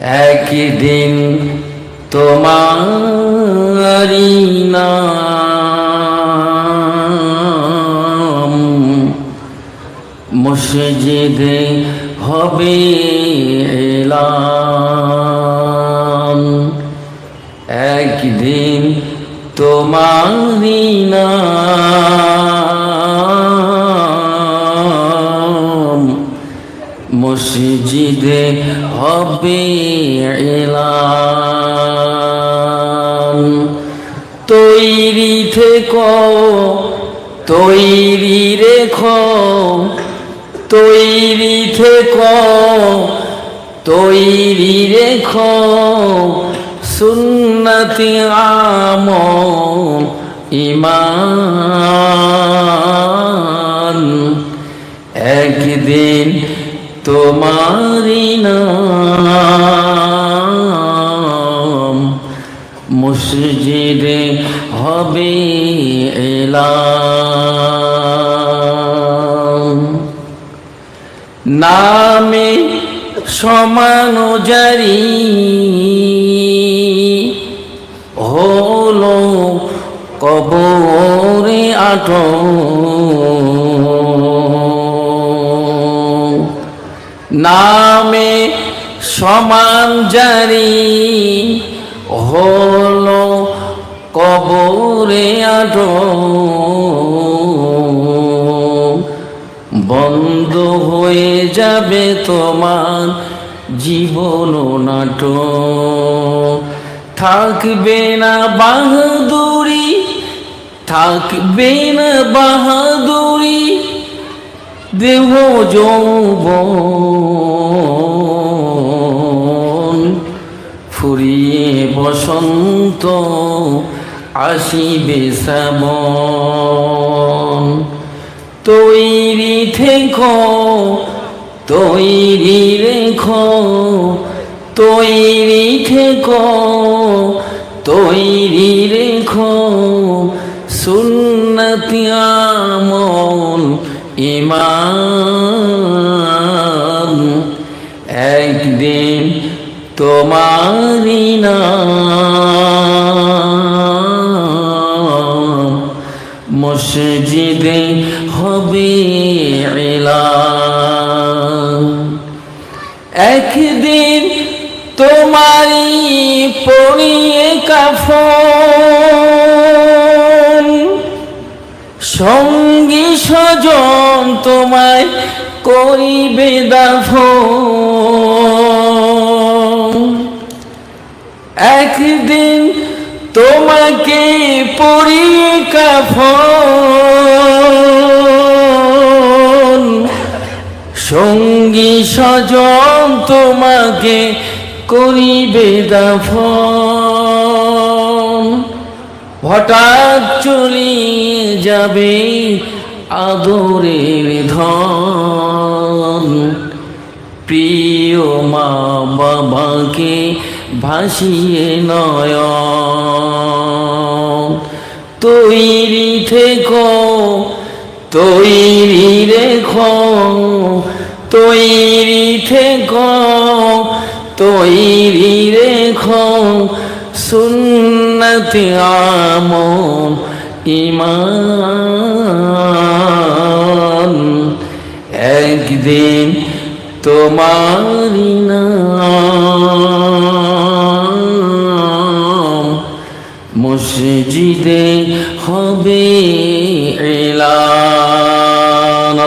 একদিন তোমারি নাম মসজিদে হবে এলাম। একদিন তোমারি নাম মসজিদে হবে এলাম তৈরি থেকো, তৈরি রেখো, তৈরি থেকো, তৈরি রেখো। সুন্নতি আম ইমান। একদিন তোমারি নাম মসজিদে হবে এলাম। নামে সমান জারি হলো কবরে আটো নামে সমান জারি হলো কবরে আটো বন্ধ হয়ে যাবে তোমার জীবন নাট থাকবে না বাহাদুরি, থাকবে না বাহাদুরি, দেহ যৌবন আসিবে শ্রাবণ তৈরি থেকো, তৈরি রেখো, তৈরি থেকো, তৈরি রেখো। সুন্নতি আমল ইমান। একদিন তোমারি নাম। মসজিদে হবে একদিন তোমারি পড়িয়ে কাফন। সঙ্গী স্বজন তোমায় করিবে দাফন। একদিন তোমাকে পড়িয়ে কাফন। সঙ্গী স্বজন তোমাকে করিবে দাফন। হঠাৎ চলিয়ে যাবে আদরের ধন। প্রিয় মা বাবাকে ভাসিয়ে নয় তৈরি থেকো, তৈরি রেখো, তৈরি থেকো, তৈরি রেখো। সুন্নতি আম ইমান। একদিন তোমারি নাম। মসজিদে হবে এলান